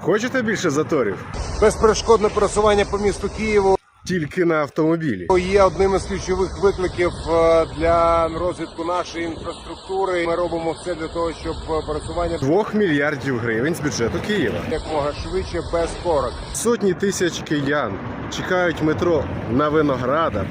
Хочете більше заторів? Безперешкодне пересування по місту Києву Тільки на автомобілі. є одним із ключових викликів е, для розвитку нашої інфраструктури. Ми робимо все для того, щоб е, пересування Двох мільярдів гривень з бюджету Києва. якомога швидше без корок. Сотні тисяч киян чекають метро на Виноградар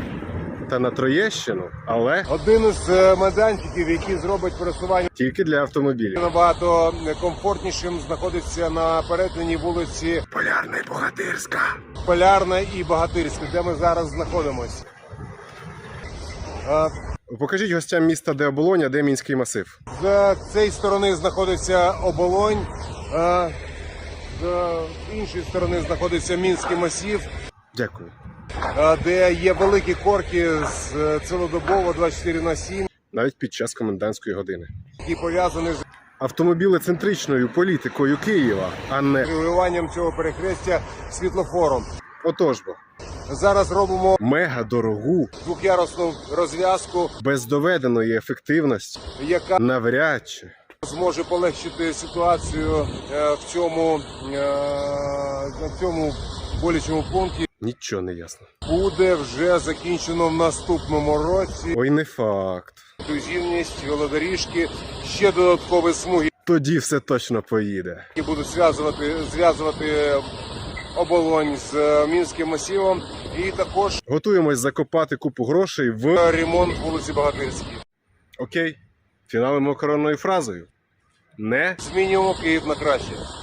та на Троєщину, але Один із е, майданчиків, який зробить пересування тільки для автомобілів. набагато комфортнішим, знаходиться на перетині вулиці Полярна і Богатирська. Полярна і Багатирська, де ми зараз знаходимося. Е, Покажіть гостям міста, де оболонь, а де мінський масив. З цієї сторони знаходиться оболонь, з іншої сторони знаходиться мінський масів, Дякую. Де є великі корки з е, цілодобово 24 на 7, Навіть під час комендантської години. які пов'язані з Автомобілецентричною політикою Києва, а не регулюванням цього перехрестя світлофором. отож бо Зараз робимо мега дорогу двохярусну розв'язку, без доведеної ефективності яка навряд чи зможе полегшити ситуацію е, в цьому, е, на цьому болячому пункті. Нічого не ясно. Буде вже закінчено в наступному році. Ой, не факт. Інклюзивність, велодоріжки, ще додаткові смуги, Тоді все точно поїде. які будуть зв'язувати, зв'язувати оболонь з е, мінським масивом, і також Готуємось закопати купу грошей в ремонт вулиці Багатирській. окей. Фіналимо коронною фразою. Не Змінюємо Київ на краще.